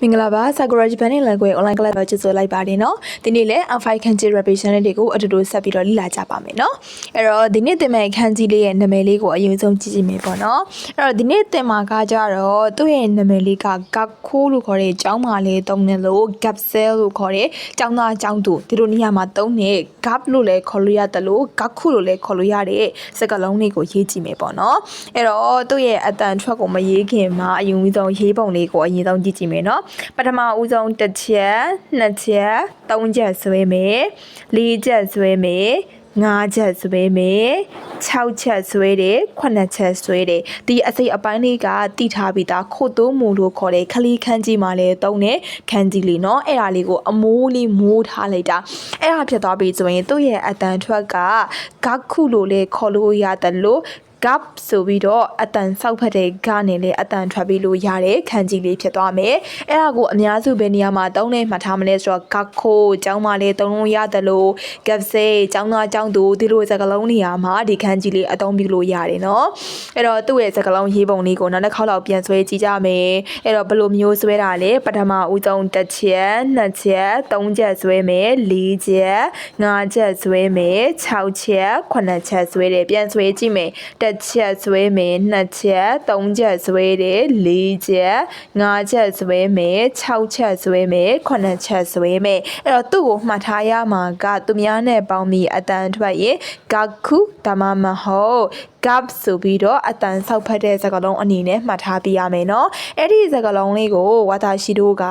မင်္ဂလာပါ Sakura Japan နဲ့ Language Online Class ကိုကြိုဆိုလိုက်ပါတယ်เนาะဒီနေ့လည်း N5 ခန်းကြီး revision တွေကိုအတူတူဆက်ပြီးတော့လေ့လာကြပါမယ်เนาะအဲ့တော့ဒီနေ့သင်မဲ့ခန်းကြီးလေးရဲ့နာမည်လေးကိုအရင်ဆုံးကြည့်ကြည့်မယ်ပေါ့เนาะအဲ့တော့ဒီနေ့သင်မှာကကြတော့သူ့ရဲ့နာမည်လေးက Gakko လို့ခေါ်တဲ့ကျောင်းမာလေးသုံးတယ်လို့ Gapsel လို့ခေါ်တဲ့ကျောင်းသားကျောင်းသူဒီလိုနေရာမှာသုံးတဲ့ Gap လို့လည်းခေါ်လို့ရတယ်လို့ Gakko လို့လည်းခေါ်လို့ရတဲ့စကားလုံးလေးကိုရေးကြည့်မယ်ပေါ့เนาะအဲ့တော့သူ့ရဲ့အတန်ထွက်ကိုမရေးခင်မှာအရင်ဆုံးရေးပုံလေးကိုအရင်ဆုံးကြည့်ကြည့်မယ်เนาะ ပထမဦးဆုံးတစ်ချက်နှစ်ချက်သုံးချက်ဆွဲမယ်လေးချက်ဆွဲမယ်ငါးချက်ဆွဲမယ်6ချက်ဆွဲတယ်9ချက်ဆွဲတယ်ဒီအစိတ်အပိုင်းလေးကတိထားပြီးသားခို့တိုးမူလို့ခေါ်တဲ့ခလီခန်းကြီးမှာလည်းတုံးတယ်ခန်းကြီးလေးเนาะအဲ့ဒါလေးကိုအမိုးလေးမိုးထားလိုက်တာအဲ့ဒါဖြစ်သွားပြီဆိုရင်သူ့ရဲ့အတန်ထွက်ကဂတ်ခုလို့လည်းခေါ်လို့ရတယ်လို့ gap ဆိုပြီးတော့အတန်ဆောက်ဖက်တဲ့ဂနဲ့လည်းအတန်ထွက်ပြီးလို့ရတဲ့ခန်းကြီးလေးဖြစ်သွားမယ်။အဲ့ဒါကိုအများစုပဲနေရာမှာသုံးနေမှတ်ထားမလဲဆိုတော့ gakko ကျောင်းမလေးသုံးလို့ရတယ်လို့ gap say ကျောင်းသားကျောင်းသူဒီလိုစကားလုံးနေရာမှာဒီခန်းကြီးလေးအသုံးပြုလို့ရတယ်နော်။အဲ့တော့သူ့ရဲ့စကားလုံးရေးပုံလေးကိုနောက်တစ်ခေါက်လောက်ပြန်ဆွဲကြည့်ကြမယ်။အဲ့တော့ဘယ်လိုမျိုးဆွဲတာလဲပထမဦးဆုံးတစ်ချက်နှစ်ချက်သုံးချက်ဆွဲမယ်လေးချက်ငါးချက်ဆွဲမယ်၆ချက်ခုနှစ်ချက်ဆွဲတယ်ပြန်ဆွဲကြည့်မယ်။တစ်ချက်ဆွဲမယ်နှစ်ချက်သုံးချက်ဆွဲတယ်လေးချက်ငါးချက်ဆွဲမယ်၆ချက်ဆွဲမယ်ခုနှစ်ချက်ဆွဲမယ်အဲ့တော့သူ့ကိုမှတ်ထားရမှာကသူများနဲ့ပေါင်းပြီးအတန်ထွက်ရင်ဂခုဒါမှမဟုတ် gap ဆိုပြီးတော့အတန်ဆောက်ဖတ်တဲ့စကားလုံးအနေနဲ့မှတ်ထားပြရမယ်เนาะအဲ့ဒီစကားလုံးလေးကိုဝါတာရှိတို့က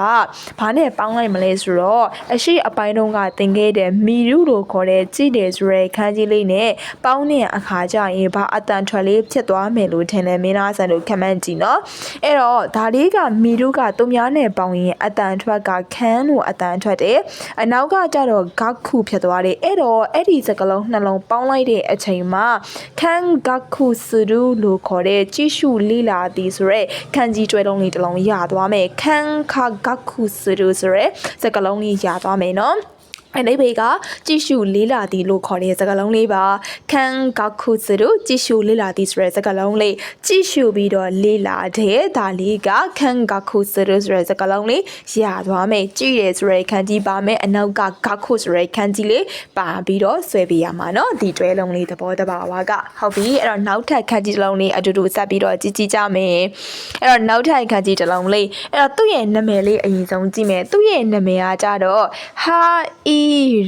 ဘာနဲ့ပေါင်းလိုက်မလဲဆိုတော့အရှိအပိုင်းတုန်းကသင်ခဲ့တဲ့မီရုလို့ခေါ်တဲ့ကြည်တယ်ဆိုတဲ့ခန်းကြီးလေးနဲ့ပေါင်းတဲ့အခါကျရင်ဘာအတန် ထွက်လေးဖြစ်သွားမယ်လို့ထင်တယ်မင်းသားဆန်တို့ခမန့်ကြည့်နော်အဲ့တော့ဒါလေးကမီတို့ကသူများနဲ့ပေါင်းရင်အတန်ထွက်ကခန်းလို့အတန်ထွက်တယ်အနောက်ကကြတော့ဂက်ခုဖြစ်သွားတယ်အဲ့တော့အဲ့ဒီစကလုံးနှလုံးပေါင်းလိုက်တဲ့အချိန်မှာခန်းဂက်ခုစရူလို့ခေါ်တဲ့ကြည့်ရှုလေ့လာသည်ဆိုရဲခန်းကြီးကျွဲလုံးလေးတစ်လုံးရသွားမယ်ခန်းခဂက်ခုစရူဆိုရဲစကလုံးလေးရသွားမယ်နော် အဲ့ဒီဘေကကြည့်ရှုလေးလာသည်လို့ခေါ်တဲ့စကားလုံးလေးပါခံကခုစတို့ကြည့်ရှုလေးလာသည်ဆိုတဲ့စကားလုံးလေးကြည့်ရှုပြီးတော့လေးလာတဲ့ဒါလေးကခံကခုစတို့ဆိုတဲ့စကားလုံးလေးရသွားမယ်ကြည့်ရဆိုတဲ့ခန်းကြီးပါမယ်အနောက်ကကခုဆိုတဲ့ခန်းကြီးလေးပါပြီးတော့ဆွဲပေးရမှာเนาะဒီတွဲလုံးလေးသဘောတဘာဝကဟုတ်ပြီအဲ့တော့နောက်ထပ်ခန်းကြီးတစ်လုံးလေးအတူတူဆက်ပြီးတော့ကြည့်ကြည့်ကြမယ်အဲ့တော့နောက်ထပ်ခန်းကြီးတစ်လုံးလေးအဲ့တော့သူ့ရဲ့နာမည်လေးအရင်ဆုံးကြည့်မယ်သူ့ရဲ့နာမည်ကကြတော့ဟာအီ ီ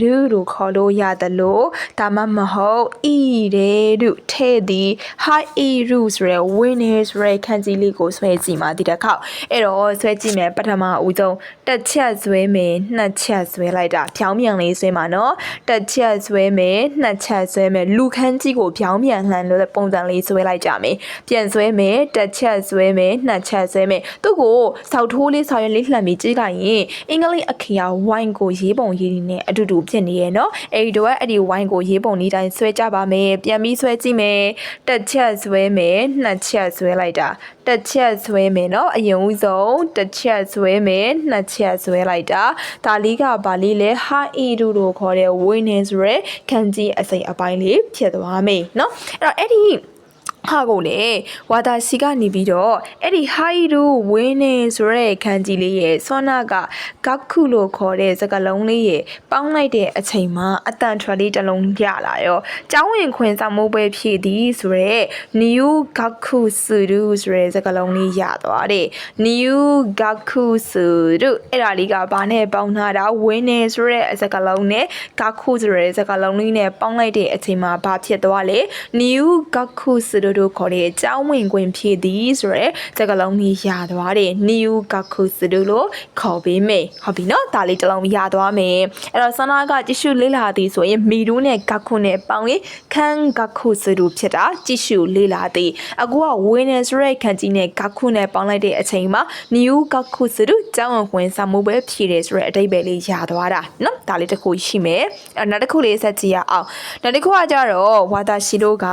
ရူလို့ခေါ်လို့ရတယ်လို့ဒါမှမဟုတ်အီရဲလို့ထဲ့သည်ဟာအီရူဆိုရယ် winner ဆိုရယ်ခန်းကြီးလေးကိုဆွဲကြည့်မှာဒီတစ်ခေါက်အဲ့တော့ဆွဲကြည့်မယ်ပထမဦးဆုံးတစ်ချက်ဆွဲမယ်နှစ်ချက်ဆွဲလိုက်တာဖြောင်းမြန်လေးဆွဲမှာနော်တစ်ချက်ဆွဲမယ်နှစ်ချက်ဆွဲမယ်လူခန်းကြီးကိုဖြောင်းမြန်လှန်လို့ပုံစံလေးဆွဲလိုက်ကြမယ်ပြန်ဆွဲမယ်တစ်ချက်ဆွဲမယ်နှစ်ချက်ဆွဲမယ်သူ့ကိုစောက်ထိုးလေးဆောက်ရလေးလှန်ပြီးကြည့်လိုက်ရင်အင်္ဂလိပ်အခရာ wine ကိုရေးပုံရေးနေတဲ့အတူတူဖြစ်နေရဲ့နော်အဲ့ဒီတော့အဲ့ဒီ wine ကိုရေးပုံလေးတိုင်းဆွဲကြပါမယ်ပြန်ပြီးဆွဲကြည့်မယ်တစ်ချက်ဆွဲမယ်နှစ်ချက်ဆွဲလိုက်တာတစ်ချက်ဆွဲမယ်နော်အရင်ဦးဆုံးတစ်ချက်ဆွဲမယ်နှစ်ချက်ဆွဲလိုက်တာဒါလေးကဗာလေးလဲဟာအီဒူလို့ခေါ်တဲ့ winning ဆိုရဲခံကြီးအစိမ်အပိုင်းလေးဖြစ်သွားမယ်နော်အဲ့တော့အဲ့ဒီ ဟာကိုလေဝါတာစီကနေပြီးတော့အဲ့ဒီဟိုင်ရူဝင်းနေဆိုရဲခန်းကြီးလေးရဲ့ဆွမ်းနာကဂက်ခုလို့ခေါ်တဲ့စကားလုံးလေးရဲ့ပေါင်းလိုက်တဲ့အချိန်မှာအတန်ထွက်လေးတစ်လုံးရလာရောကျောင်းဝင်ခွင်ဆောင်မိုးပွဲဖြည့်သည်ဆိုရဲ new gaku suru ဆိုရဲစကားလုံးလေးရသွားတယ် new gaku suru အဲ့ဒါလေးကဘာနဲ့ပေါင်းထားတာဝင်းနေဆိုရဲစကားလုံးနဲ့ gaku ဆိုရဲစကားလုံးလေးနဲ့ပေါင်းလိုက်တဲ့အချိန်မှာဘာဖြစ်သွားလဲ new gaku suru တို့ခေါ်တဲ့အကြောင်းဝင်ခွင့်ဖြည့်သည်ဆိုရဲစကားလုံးကြီးရသွားတယ် new gaku suru လို့ခေါ်ပေးမယ်ဟုတ်ပြီနော်ဒါလေးတစ်လုံးရသွားမယ်အဲ့တော့ဆန္ဒကကြည့်ရှုလေးလာသည်ဆိုရင်မီရူးနဲ့ gaku နဲ့ပေါင်းရင်ခန်း gaku suru ဖြစ်တာကြည့်ရှုလေးလာသည်အခုက winner ဆိုရဲခန်းကြီးနဲ့ gaku နဲ့ပေါင်းလိုက်တဲ့အချိန်မှာ new gaku suru ကျောင်းဝင်စာမှုပဲဖြည့်တယ်ဆိုရဲအတိတ်ပဲလေးရသွားတာနော်ဒါလေးတစ်ခုရှိမယ်အဲ့နောက်တစ်ခုလေးဆက်ကြည့်ရအောင်နောက်တစ်ခုကကြတော့ဝါတာရှိတို့က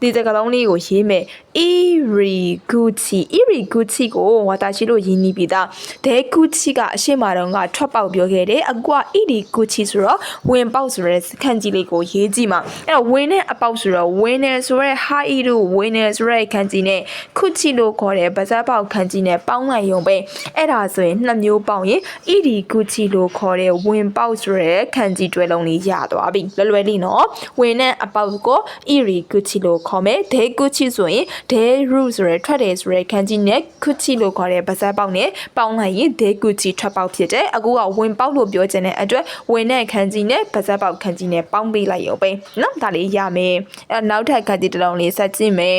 ဒီစကားလုံးလေးကိုရေးမယ် iriguchi iriguchi ကိုဝါတာရှိလို့ရင်းနှီးပြီးသား deguchi ကအရှိမတော်ကထွက်ပေါက်ပြောခဲ့တယ်အကွာ iriguchi ဆိုတော့ဝင်ပေါက်ဆိုရဲခန့်ကြီးလေးကိုရေးကြည့်မှာအဲ့တော့ဝင်နဲ့အပေါက်ဆိုတော့ဝင်နေဆိုရဲ hai တို့ဝင်နေဆိုရဲခန့်ကြီးနဲ့ kuchi လို့ခေါ်တဲ့ပါဇက်ပေါက်ခန့်ကြီးနဲ့ပေါင်းလိုက်ရုံပဲအဲ့ဒါဆိုရင်နှစ်မျိုးပေါင်းရင် iriguchi လို့ခေါ်တဲ့ဝင်ပေါက်ဆိုရဲခန့်ကြီးတွဲလုံးလေးရသွားပြီလွယ်လွယ်လေးနော်ဝင်နဲ့အပေါက်ကို iriguchi လို့ခေါ်မယ် deguchi ဆိုရင် deru ဆိုရဲထွက်တယ်ဆိုရဲခန့်ကြီးနဲ့ kuchi လို့ခေါ်တဲ့ပါဇက်ပေါက်နဲ့ပေါင်းလိုက်ရင် deguchi ထွက်ပေါက်ဖြစ်တယ်အခုကဝင်ပေါက်လို့ပြောချင်တဲ့အတွက်ဝင်တဲ့ခန့်ကြီးနဲ့ပါဇက်ပေါက်ခန့်ကြီးနဲ့ပေါင်းပေးလိုက်ရုံပဲနော်ဒါလေးရမယ်အဲ့တော့နောက်ထပ်ခန့်ကြီးတစ်လုံးလေးဆက်ကြည့်မယ်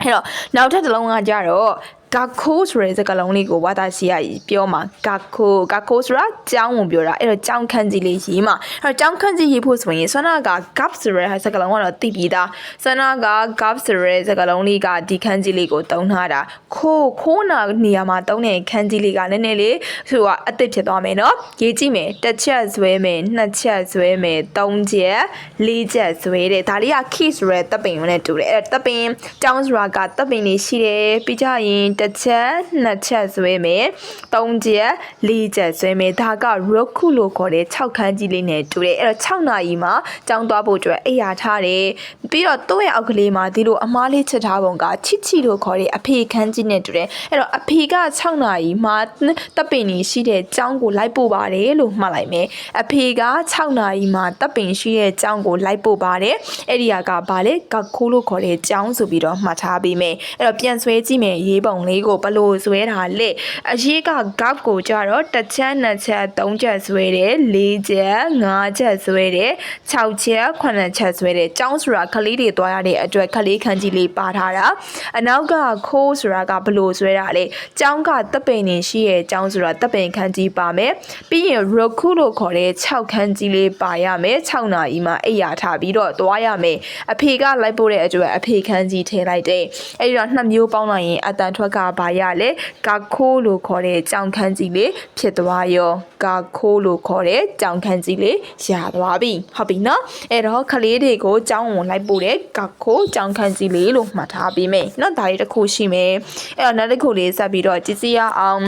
အဲ့တော့နောက်ထပ်တစ်လုံးကကြတော့ ဂါခိုးဆိုတဲ့စကားလုံးလေးကိုဝါတာစီကပြောမှာဂါခိုးဂါခိုးဆိုတာကြောင်းကိုပြောတာအဲ့တော့ကြောင်းခန့်ကြီးလေးရေးမှာအဲ့တော့ကြောင်းခန့်ကြီးရေးဖို့ဆိုရင်ဆွမ်းနာက gap ဆိုတဲ့စကားလုံးကတော့သိပြီးသားဆွမ်းနာက gap ဆိုတဲ့စကားလုံးလေးကဒီခန့်ကြီးလေးကိုတုံးထားတာခိုးခိုးနာနေရာမှာတုံးတဲ့ခန့်ကြီးလေးကနည်းနည်းလေးဆိုတော့အသစ်ဖြစ်သွားမယ်နော်ရေးကြည့်မယ်တစ်ချက်ဆွဲမယ်နှစ်ချက်ဆွဲမယ်သုံးချက်လေးချက်ဆွဲတယ်ဒါလေးက key ဆိုတဲ့တပ်ပင်နဲ့တူတယ်အဲ့တပ်ပင်ကြောင်းဆိုတာကတပ်ပင်လေးရှိတယ်ပြီးကြရင်တစ်ချက်နှစ်ချက်ဆွဲမယ်သုံးချက်လေးချက်ဆွဲမယ်ဒါက roku လို့ခေါ်တဲ့6ခန်းကြီးလေးနဲ့တူတယ်အဲ့တော့6နာရီမှာကြောင်းသွားဖို့အတွက်အိယာထားတယ်ပြီးတော့သူ့ရဲ့အောက်ကလေးမှာဒီလိုအမားလေးချက်ထားပုံကချစ်ချီလို့ခေါ်တဲ့အဖေခန်းကြီးနဲ့တူတယ်အဲ့တော့အဖေက6နာရီမှာတပ်ပင်ကြီးရှိတဲ့ကျောင်းကိုလိုက်ပို့ပါတယ်လို့မှတ်လိုက်မယ်အဖေက6နာရီမှာတပ်ပင်ရှိတဲ့ကျောင်းကိုလိုက်ပို့ပါတယ်အဲ့ဒီကဘာလဲကခိုးလို့ခေါ်တဲ့ကျောင်းဆိုပြီးတော့မှတ်ထားပေးမယ်အဲ့တော့ပြန်ဆွဲကြည့်မယ်ရေးပုံလေးကိုဘလို့ဆွဲတာလဲအရေးက gap ကိုကြတော့တစ်ချက်နှစ်ချက်သုံးချက်ဆွဲတယ်လေးချက်ငါးချက်ဆွဲတယ်6ချက်9ချက်ဆွဲတယ်ကျောင်းဆိုတာခလေးတွေသွားရတဲ့အတွက်ခလေးခန်းကြီးလေးပါထားတာအနောက်ကခိုးဆိုတာကဘလို့ဆွဲတာလဲကျောင်းကတပ်ပင်နေရှိရဲ့ကျောင်းဆိုတာတပ်ပင်ခန်းကြီးပါမယ်ပြီးရင် roku လို့ခေါ်တဲ့6ခန်းကြီးလေးပါရမယ်6နာရီမှအိယာထားပြီးတော့သွားရမယ်အဖေကလိုက်ပို့တဲ့အတွက်အဖေခန်းကြီးထည့်လိုက်တယ်အဲ့ဒီတော့နှစ်မျိုးပေါင်းလိုက်ရင်အတန်ထွက်ကဘာရလဲကာခိုးလို့ခေါ်တဲ့ကြောင်ခန်းကြီးလေးဖြစ်သွားရောကာခိုးလို့ခေါ်တဲ့ကြောင်ခန်းကြီးလေးရသွားပြီဟုတ်ပြီနော်အဲ့တော့ခလေးတွေကိုကြောင်းဝင်လိုက်ပို့တဲ့ကာခိုးကြောင်ခန်းကြီးလေးလို့မှတ်ထားပေးမယ်နော်ဒါလေးတစ်ခုရှိမယ်အဲ့တော့နောက်တစ်ခုလေးဆက်ပြီးတော့ကြည့်စီရအောင်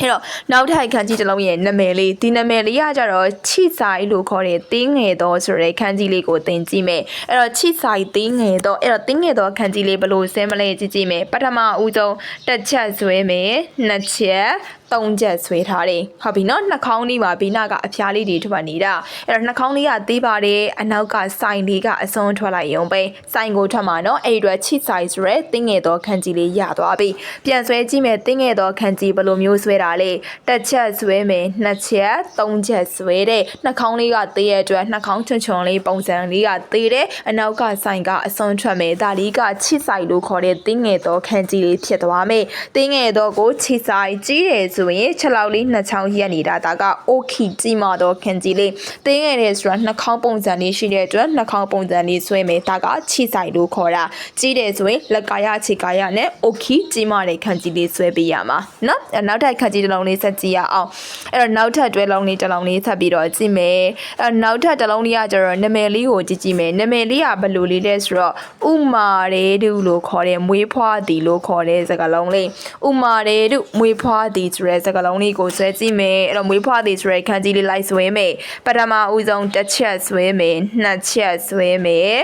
အဲ့တော့နောက်ထိုက်ခန်းကြီးတစ်လုံးရဲ့နာမည်လေးဒီနာမည်လေးကကြတော့ချိဆိုင်လို့ခေါ်တဲ့တင်းငယ်တော်ဆိုတဲ့ခန်းကြီးလေးကိုသင်ကြည့်မယ်အဲ့တော့ချိဆိုင်တင်းငယ်တော်အဲ့တော့တင်းငယ်တော်ခန်းကြီးလေးဘယ်လိုဆင်းမလဲကြည့်ကြည့်မယ်ပထမဦးဆုံးတစ်ချက်ဆွဲမယ်နှစ်ချက် သုံးချက်ဆွဲထားတယ်ဟုတ်ပြီနော်နှာခေါင်းလေးမှာဘီနာကအဖျားလေးတွေထွက်နေတာအဲ့တော့နှာခေါင်းလေးကသေးပါတယ်အနောက်ကစိုင်လေးကအစွန်းထွက်လိုက်ရုံပဲစိုင်ကိုထွက်မှာနော်အဲ့ဒီတော့ချိဆိုင်ဆိုရဲတင်းငယ်တော်ခန်းကြီးလေးရသွားပြီပြန်ဆွဲကြည့်မယ်တင်းငယ်တော်ခန်းကြီးဘယ်လိုမျိုးဆွဲတာလဲတစ်ချက်ဆွဲမယ်နှစ်ချက်သုံးချက်ဆွဲတဲ့နှာခေါင်းလေးကသေးရဲ့အတွက်နှာခေါင်းချွန်ချွန်လေးပုံစံလေးကသေးတယ်အနောက်ကစိုင်ကအစွန်းထွက်မယ်ဒါလေးကချိဆိုင်လို့ခေါ်တဲ့တင်းငယ်တော်ခန်းကြီးလေးဖြစ်သွားမယ်တင်းငယ်တော်ကိုချိဆိုင်ကြီးတယ်ဆိုရင်ချက်လောက်လေးနှစ်ချောင်းရက်နေတာဒါကအိုခီကြီးမာတော့ခန်းကြီးလေးတင်းငယ်တယ်ဆိုတာနှာခေါင်းပုံစံလေးရှိတဲ့အတွက်နှာခေါင်းပုံစံလေးဆွဲမယ်ဒါကချိဆိုင်လို့ခေါ်တာကြီးတယ်ဆိုရင်လက်ကာယခြေကာယနဲ့အိုခီကြီးမာတဲ့ခန်းကြီးလေးဆွဲပေးရမှာနော်အဲ့နောက်ထပ်ခန်းကြီးတစ်လုံးလေးဆက်ကြည့်ရအောင်အဲ့တော့နောက်ထပ်တွဲလုံးလေးတစ်လုံးလေးဆက်ပြီးတော့ကြည့်မယ်အဲ့တော့နောက်ထပ်တစ်လုံးလေးကကျတော့နာမည်လေးကိုကြည့်ကြည့်မယ်နာမည်လေးကဘယ်လိုလေးလဲဆိုတော့ဥမာရေတုလို့ခေါ်တဲ့မွေးဖွားသည်လို့ခေါ်တဲ့စကားလုံးလေးဥမာရေတုမွေးဖွားသည်ဆိုတဲ့စကားလုံးလေးကိုဆွဲကြည့်မယ်အဲ့တော့မွေးဖွားသည်ဆိုတဲ့ခန်းကြီးလေးလိုက်ဆွဲမယ်ပထမဦးဆုံးတစ်ချက်ဆွဲမယ်နှစ်ချက်ဆွဲမယ်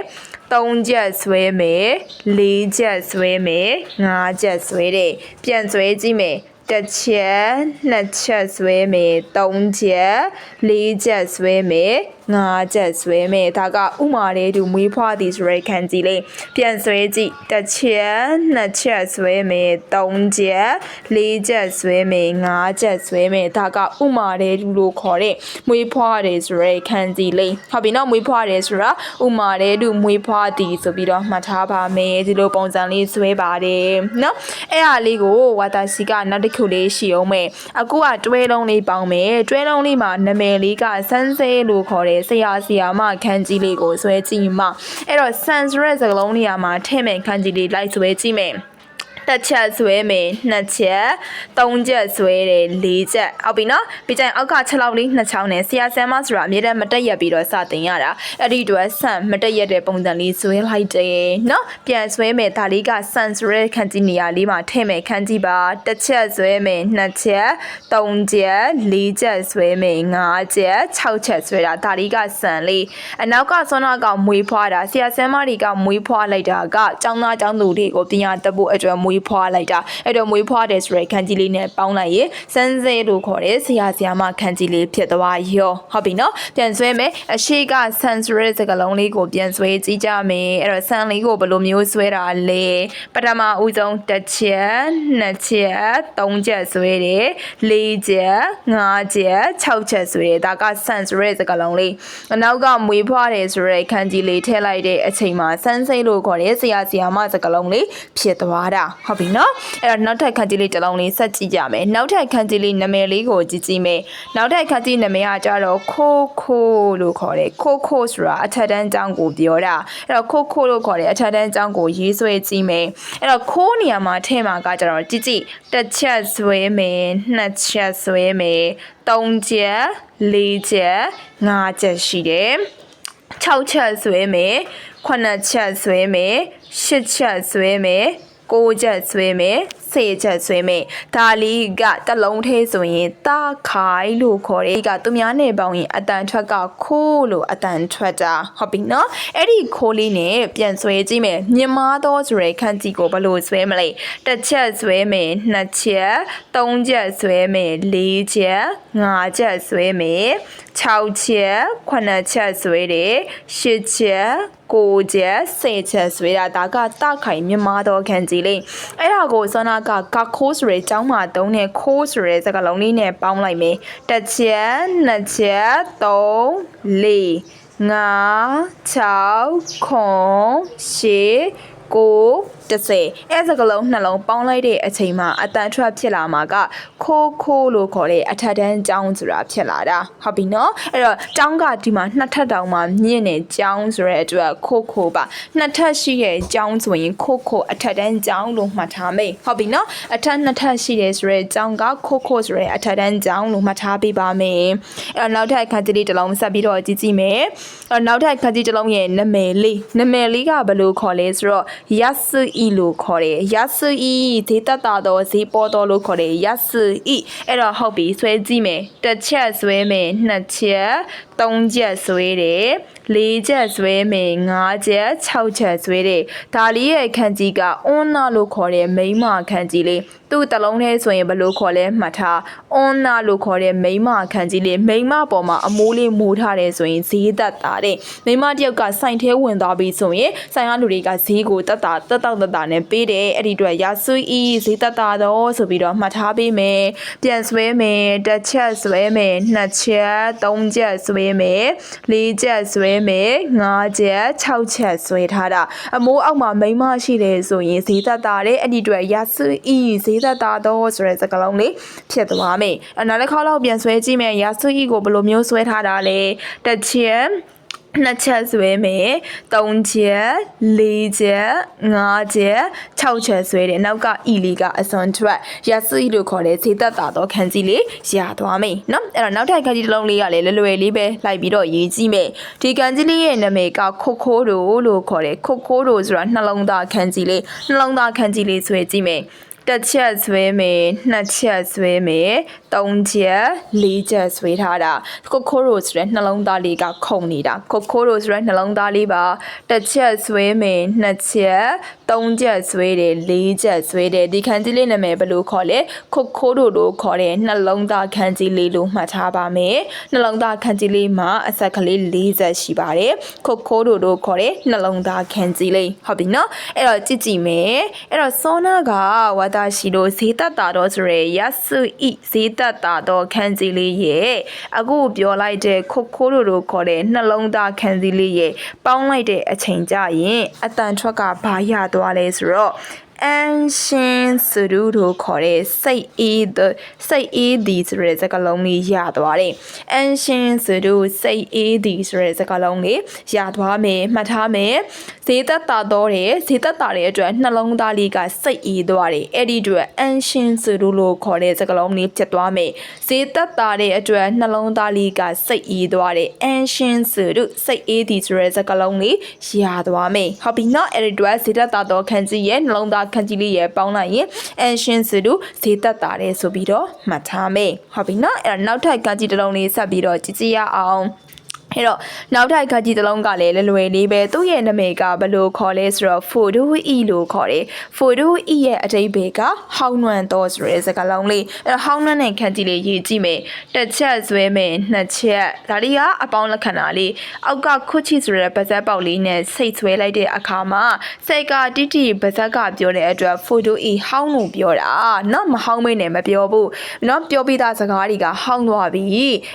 သုံးချက်ဆွဲမယ်လေးချက်ဆွဲမယ်ငါးချက်ဆွဲတယ်ပြန်ဆွဲကြည့်မယ်တစ်ချက်နှစ်ချက်ဆွဲမယ်သုံးချက်လေးချက်ဆွဲမယ် ငါးချက်ဆွဲမယ်ဒါကဥမာလေးတူမွေးဖွားသည်ဆိုရဲခံကြည့်လေးပြန်ဆွဲကြည့်တစ်ချက်နှစ်ချက်ဆွဲမယ်သုံးချက်လေးချက်ဆွဲမယ်ငါးချက်ဆွဲမယ်ဒါကဥမာလေးတူလို့ခေါ်တဲ့မွေးဖွားတယ်ဆိုရဲခံကြည့်လေးဟုတ်ပြီနော်မွေးဖွားတယ်ဆိုတာဥမာလေးတူမွေးဖွားသည်ဆိုပြီးတော့မှတ်ထားပါမယ်ဒီလိုပုံစံလေးဆွဲပါတယ်နော်အဲ့အားလေးကိုဝါတာစီကနောက်တစ်ခုလေးရှိအောင်မယ်အခုကတွဲလုံးလေးပေါင်းမယ်တွဲလုံးလေးမှာနာမည်လေးကစန်းစဲလို့ခေါ်တဲ့ဆရာဆရာမခန်းကြီးလေးကိုဆွဲကြည့်မှအဲ့တော့ဆန်ဆိုတဲ့စကားလုံးနေရာမှာထည့်မဲ့ခန်းကြီးလေးလိုက်ဆွဲကြည့်မယ် တတစ်ချက်ဆွဲမယ်နှစ်ချက်သုံးချက်ဆွဲတယ်လေးချက်ဟုတ်ပြီနော်ပြီးကြရင်အောက်က6လောက်လေးနှစ်ချောင်းနဲ့ဆရာဆန်းမဆိုတာအမြဲတမ်းမတက်ရက်ပြီးတော့စတင်ရတာအဲ့ဒီအတွက်ဆန်မတက်ရက်တဲ့ပုံစံလေးဆွဲလိုက်တယ်နော်ပြန်ဆွဲမယ်ဒါလေးကဆန်ဆိုရဲခန်းကြီးနေရာလေးမှာထည့်မယ်ခန်းကြီးပါတစ်ချက်ဆွဲမယ်နှစ်ချက်သုံးချက်လေးချက်ဆွဲမယ်ငါးချက်6ချက်ဆွဲတာဒါလေးကဆန်လေးအနောက်ကဆွမ်းနာကောင်မွေးဖွားတာဆရာဆန်းမတွေကမွေးဖွားလိုက်တာကចောင်းသားចောင်းသူတွေကိုပညာတက်ဖို့အတွက်မွေးဖွားလိုက်တာအဲ့တော့မွေးဖွားတယ်ဆိုရယ်ခန်းကြီးလေးနဲ့ပေါင်းလိုက်ရင်စန်းစဲလို့ခေါ်တယ်ဆရာဆရာမခန်းကြီးလေးဖြစ်သွားရောဟုတ်ပြီနော်ပြန်ဆွဲမယ်အရှိကဆန်ဆိုရယ်စကလုံးလေးကိုပြန်ဆွဲကြည့်ကြမယ်အဲ့တော့ဆန်လေးကိုဘယ်လိုမျိုးဆွဲတာလဲပထမဦးဆုံးတစ်ချက်နှစ်ချက်သုံးချက်ဆွဲတယ်လေးချက်ငါးချက်6ချက်ဆွဲတယ်ဒါကဆန်ဆိုရယ်စကလုံးလေးအနောက်ကမွေးဖွားတယ်ဆိုရယ်ခန်းကြီးလေးထည့်လိုက်တဲ့အချိန်မှာစန်းစိတ်လို့ခေါ်တယ်ဆရာဆရာမစကလုံးလေးဖြစ်သွားတာဟုတ်ပြီနော်အဲ့တော့နောက်ထပ်ခန်းကြီးလေးတစ်လုံးလေးဆက်ကြည့်ကြမယ်နောက်ထပ်ခန်းကြီးလေးနာမည်လေးကိုကြည့်ကြည့်မယ်နောက်ထပ်ခန်းကြီးနာမည်ကကြတော့ခိုးခိုးလို့ခေါ်တယ်ခိုးခိုးဆိုတာအထက်တန်းကျောင်းကိုပြောတာအဲ့တော့ခိုးခိုးလို့ခေါ်တယ်အထက်တန်းကျောင်းကိုရေးဆွဲကြည့်မယ်အဲ့တော့ခိုးနေရာမှာထဲမှာကကြတော့ကြည့်ကြည့်တစ်ချက်ဆွဲမယ်နှစ်ချက်ဆွဲမယ်သုံးချက်လေးချက်ငါးချက်ရှိတယ်6ချက်ဆွဲမယ်9ချက်ဆွဲမယ်10ချက်ဆွဲမယ် 9ချ က်ဆွဲမယ်10ချက်ဆွဲမယ်ဒါလေးကတစ်လုံးသေးဆိုရင်တာခိုင်လို့ခေါ်တယ်ဒီကသူများနဲ့ပေါင်းရင်အတန်ထွက်ကခိုးလို့အတန်ထွက်တာဟုတ်ပြီနော်အဲ့ဒီခိုးလေးနဲ့ပြန်ဆွဲကြည့်မယ်မြင်မာတော့ဆိုရယ်ခန့်ကြီးကိုဘယ်လိုဆွဲမလဲတစ်ချက်ဆွဲမယ်နှစ်ချက်သုံးချက်ဆွဲမယ်လေးချက်ငါးချက်ဆွဲမယ်6ချက်9ချက်ဆွဲတယ်10ချက်9ချက်10ချက်ဆွဲတာဒါကတခိုင်မြင်မာတော့ခန့်ကြီးလေးအဲ့ဒါကိုစောနာကကခိုးဆိုရယ်ចောင်းမှာတုံးတဲ့ခိုးဆိုရယ်စကားလုံးလေးနဲ့ပေါင်းလိုက်မယ်တစ်ချက်နှစ်ချက်သုံးလေးငါး6ခွန်10ကို 30အဲစကလုံးနှလုံးပေါင်းလိုက်တဲ့အချိန်မှာအတန်ထွက်ဖြစ်လာမှာကခိုးခိုးလို့ခေါ်တဲ့အထက်တန်းကျောင်းဆိုတာဖြစ်လာတာဟုတ်ပြီနော်အဲ့တော့ကျောင်းကဒီမှာနှစ်ထပ်တောင်မှမြင့်နေကျောင်းဆိုတဲ့အတွက်ခိုးခိုးပါနှစ်ထပ်ရှိတဲ့ကျောင်းဆိုရင်ခိုးခိုးအထက်တန်းကျောင်းလို့မှတ်ထားမယ်ဟုတ်ပြီနော်အထက်နှစ်ထပ်ရှိတယ်ဆိုတဲ့ကျောင်းကခိုးခိုးဆိုတဲ့အထက်တန်းကျောင်းလို့မှတ်ထားပေးပါမယ်အဲ့တော့နောက်ထပ်အခန်းကြီးလေးတစ်လုံးဆက်ပြီးတော့ကြည့်ကြည့်မယ်အဲ့တော့နောက်ထပ်အခန်းကြီးတစ်လုံးရဲ့နာမည်လေးနာမည်လေးကဘယ်လိုခေါ်လဲဆိုတော့ yasu i လို့ခေါ်တယ် yasu i ဈေးသက်တာတော့ဈေးပေါ်တော့လို့ခေါ်တယ် yasu i အဲ့တော့ဟုတ်ပြီဆွဲကြည့်မယ်တစ်ချက်ဆွဲမယ်နှစ်ချက်သုံးချက်ဆွဲတယ် လေးချက်ဆွဲမယ်ငါးချက်၆ချက်ဆွဲတယ်ဒါလေးရဲ့ခန်းကြီးကအွန်နာလို့ခေါ်တဲ့မိန်းမခန်းကြီးလေးသူ့တလုံးထဲဆိုရင်ဘယ်လိုခေါ်လဲမှတ်ထားအွန်နာလို့ခေါ်တဲ့မိန်းမခန်းကြီးလေးမိန်းမပေါ်မှာအမိုးလေးမိုးထားတယ်ဆိုရင်ဈေးသက်တာတဲ့မိန်းမတစ်ယောက်ကစိုင်ထဲဝင်သွားပြီဆိုရင်ဆိုင်ရလူတွေကဈေးကိုတက်တာတက်တောက်တက်တာနဲ့ပေးတယ်အဲ့ဒီအတွက်ရာဆွီဈေးသက်တာတော့ဆိုပြီးတော့မှတ်ထားပေးမယ်ပြန်ဆွဲမယ်တစ်ချက်ဆွဲမယ်နှစ်ချက်သုံးချက်ဆွဲမယ်လေးချက်ဆွဲမယ်ငါးချက်၆ချက်ဆွဲထားတာအမိုးအောက်မှာမိန်းမရှိတယ်ဆိုရင်ဈေးသက်တာတဲ့အဲ့ဒီအတွက်ရာဆွီဈေးသက်တာတော့ဆိုတဲ့စကားလုံးလေးဖြစ်သွားမယ်အနောက်တစ်ခေါက်လောက်ပြန်ဆွဲကြည့်မယ်ရာဆွီကိုဘယ်လိုမျိုးဆွဲထားတာလဲတစ်ချက် နှစ်ချက်ဆွဲမယ်သုံးချက်လေးချက်ငါးချက်၆ချက်ဆွဲတယ်နောက်ကဤလေးကအစွန်ထွက်ရစီလို့ခေါ်တဲ့ဈေးသက်တာတော့ခန်းကြီးလေးရသွားမယ်နော်အဲ့တော့နောက်ထပ်ခန်းကြီးတစ်လုံးလေးကလည်းလွယ်လွယ်လေးပဲလိုက်ပြီးတော့ရေးကြည့်မယ်ဒီခန်းကြီးလေးရဲ့နာမည်ကခုတ်ခိုးတို့လို့ခေါ်တယ်ခုတ်ခိုးတို့ဆိုတာနှလုံးသားခန်းကြီးလေးနှလုံးသားခန်းကြီးလေးဆွဲကြည့်မယ် တစ်ချက်ဆွဲမယ်နှစ်ချက်ဆွဲမယ်သုံးချက်လေးချက်ဆွဲထားတာကိုခိုးရိုဆိုတဲ့နှလုံးသားလေးကခုန်နေတာကိုခိုးရိုဆိုတဲ့နှလုံးသားလေးပါတစ်ချက်ဆွဲမယ်နှစ်ချက်သုံးချက်ဆွဲတယ်လေးချက်ဆွဲတယ်ဒီခန်းကြီးလေးနာမည်ဘယ်လိုခေါ်လဲကိုခိုးရိုလို့ခေါ်တဲ့နှလုံးသားခန်းကြီးလေးလို့မှတ်ထားပါမယ်နှလုံးသားခန်းကြီးလေးမှာအဆက်ကလေး40ရှိပါတယ်ကိုခိုးရိုလို့ခေါ်တဲ့နှလုံးသားခန်းကြီးလေးဟုတ်ပြီနော်အဲ့တော့ကြည့်ကြည့်မယ်အဲ့တော့စောနာကဝါတာရှိလို့ဈေးသက်တာတော့ဆိုရယ်ရဆုဤဈေးသက်တာတော့ခန်းကြီးလေးရဲ့အခုပြောလိုက်တဲ့ခုတ်ခိုးလိုလိုခေါ်တဲ့နှလုံးသားခန်းကြီးလေးရဲ့ပေါင်းလိုက်တဲ့အချိန်ကြရင်အတန်ထွက်ကဘာရသွားလဲဆိုတော့ အန်ရှင်စုရုတို့ခေါ်တဲ့စိတ်အေး the စိတ်အေးသည်ဆိုတဲ့စကားလုံးလေးရသွားတယ်အန်ရှင်စုရုစိတ်အေးသည်ဆိုတဲ့စကားလုံးလေးရသွားမယ်မှတ်ထားမယ်ဈေးသက်တာတော့တယ်ဈေးသက်တာတဲ့အတွက်နှလုံးသားလေးကစိတ်အေးသွားတယ်အဲ့ဒီအတွက်အန်ရှင်စုရုလို့ခေါ်တဲ့စကားလုံးလေးဖြစ်သွားမယ်ဈေးသက်တာတဲ့အတွက်နှလုံးသားလေးကစိတ်အေးသွားတယ်အန်ရှင်စုရုစိတ်အေးသည်ဆိုတဲ့စကားလုံးလေးရသွားမယ်ဟုတ်ပြီနော်အဲ့ဒီအတွက်ဈေးသက်တာတော့ခန်းကြီးရဲ့နှလုံးသားခန်းကြီးလေးရဲ့ပေါင်းလိုက်ရင်အန်ရှင်စုရုဈေးသက်တာတဲ့ဆိုပြီးတော့မှတ်ထားမယ်ဟုတ်ပြီနော်အဲ့တော့နောက်ထပ်ခန်းကြီးတစ်လုံးလေးဆက်ပြီးတော့ကြည့်ကြည့်ရအောင် အဲ့တော့နောက်ထိုက်ကကြီးတလုံးကလည်းလွယ်လွယ်လေးပဲသူ့ရဲ့နာမည်ကဘလို့ခေါ်လဲဆိုတော့ Fodo E လို့ခေါ်တယ် Fodo E ရဲ့အတိတ်ဘေကဟောင်းနွန်တော်ဆိုတဲ့စကားလုံးလေးအဲ့တော့ဟောင်းနွန်နဲ့ခန့်ကြည့်လေးရေးကြည့်မယ်တစ်ချက်ဆွဲမယ်နှစ်ချက်ဒါလေးကအပေါင်းလက္ခဏာလေးအောက်ကခွချီဆိုတဲ့ပါဇက်ပေါက်လေးနဲ့စိတ်ဆွဲလိုက်တဲ့အခါမှာစိတ်ကတိတိပါဇက်ကပြောတဲ့အတွက် Fodo E ဟောင်းလို့ပြောတာနော်မဟောင်းမေးနဲ့မပြောဘူးနော်ပြောပြတာစကားတွေကဟောင်းသွားပြီ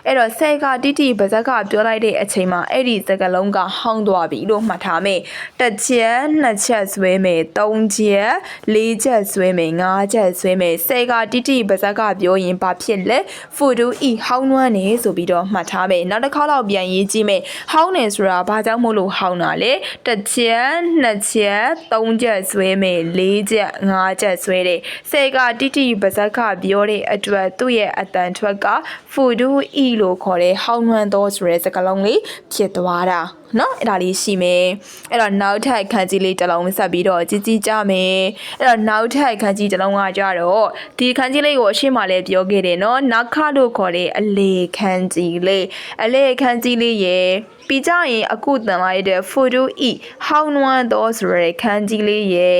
အဲ့တော့စိတ်ကတိတိပါဇက်ကပြောလိုက်တဲ့အချိန်မှာအဲ့ဒီစကားလုံးကဟောင်းသွားပြီလို့မှတ်ထားမယ်တစ်ချက်နှစ်ချက်ဆွဲမယ်သုံးချက်လေးချက်ဆွဲမယ်ငါးချက်ဆွဲမယ်စိတ်ကတိတိပါဇက်ကပြောရင်ဘာဖြစ်လဲ photo e ဟောင်းနွမ်းနေဆိုပြီးတော့မှတ်ထားမယ်နောက်တစ်ခါတော့ပြန်ရေးကြည့်မယ်ဟောင်းနေဆိုတာဘာကြောင့်မို့လို့ဟောင်းတာလဲတစ်ချက်နှစ်ချက်သုံးချက်ဆွဲမယ်လေးချက်ငါးချက်ဆွဲတယ်စိတ်ကတိတိပါဇက်ကပြောတဲ့အတွက်သူ့ရဲ့အတန်ထွက်က photo e လို့ခေါ်တဲ့ဟောင်းနွမ်းသောဆိုတဲ့စကားလုံးလေးဖြစ်သွားတာเนาะအဲ့ဒါလေးရှိမယ်အဲ့တော့နောက်ထပ်ခန်းကြီးလေးတစ်လုံးဆက်ပြီးတော့ကြီးကြီးကြမယ်အဲ့တော့နောက်ထပ်ခန်းကြီးတစ်လုံးကကြတော့ဒီခန်းကြီးလေးကိုအရှိမလည်းပြောခဲ့တယ်เนาะနောက်ခလို့ခေါ်တဲ့အလေခန်းကြီးလေးအလေခန်းကြီးလေးရေပြီးကြရင်အခုတန်လိုက်တဲ့ photo e ဟောင်းနွမ်းသောဆိုရယ်ခန်းကြီးလေးရေ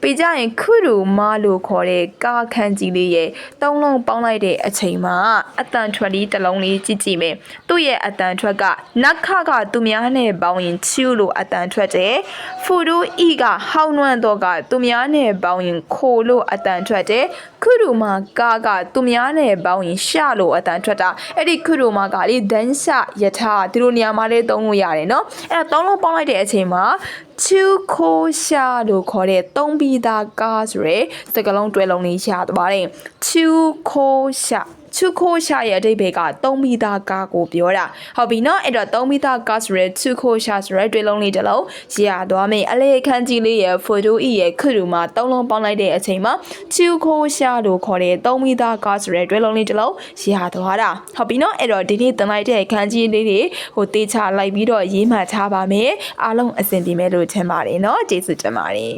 ပြီးကြရင်ခုရူမလို့ခေါ်တဲ့ကာခန်းကြီးလေးရေသုံးလုံးပေါင်းလိုက်တဲ့အချိန်မှာအတန်ထွက်လေးတစ်လုံးလေးကြည့်ကြည့်မယ်သူ့ရဲ့အတန်ထွက်ကနက်ခကသူများနဲ့ ဲ့ပေါင်းရင်ချူလို့အတန်ထွက်တယ်ဖူဒူအီကဟောင်းနွမ်းတော့ကသူများနဲ့ပေါင်းရင်ခိုလို့အတန်ထွက်တယ်ခုရူမကာကသူများနဲ့ပေါင်းရင်ရှလို့အတန်ထွက်တာအဲ့ဒီခုရူမကလေဒန်းရှယထာဒီလိုနေရာမှာလေးသုံးလို့ရတယ်နော်အဲ့တော့သုံးလုံးပေါင်းလိုက်တဲ့အချိန်မှာချူခိုရှာလို့ခေါ်တဲ့သုံးပြီးသားကားဆိုရယ်စကလုံးတွဲလုံးလေးရှာသွားတယ်ချူခိုရှာ ချူခိုရှာရဲ့အဓိပ္ပာယ်ကသုံးပြီးသားကားကိုပြောတာဟုတ်ပြီနော်အဲ့တော့သုံးပြီးသားကားဆိုရဲချူခိုရှာဆိုရဲတွဲလုံးလေးတစ်လုံးရသွားမယ်အလေအခန်းကြီးလေးရဲ့ဖိုတိုဤရဲ့ခရူမှာသုံးလုံးပေါင်းလိုက်တဲ့အချိန်မှာချူခိုရှာလို့ခေါ်တဲ့သုံးပြီးသားကားဆိုရဲတွဲလုံးလေးတစ်လုံးရသွားတာဟုတ်ပြီနော်အဲ့တော့ဒီနေ့တင်လိုက်တဲ့အခန်းကြီးလေးတွေဟိုတေးချလိုက်ပြီးတော့ရေးမှတ်ထားပါမယ်အားလုံးအဆင်ပြေမယ်လို့ထင်ပါတယ်နော်ကျေးဇူးတင်ပါတယ်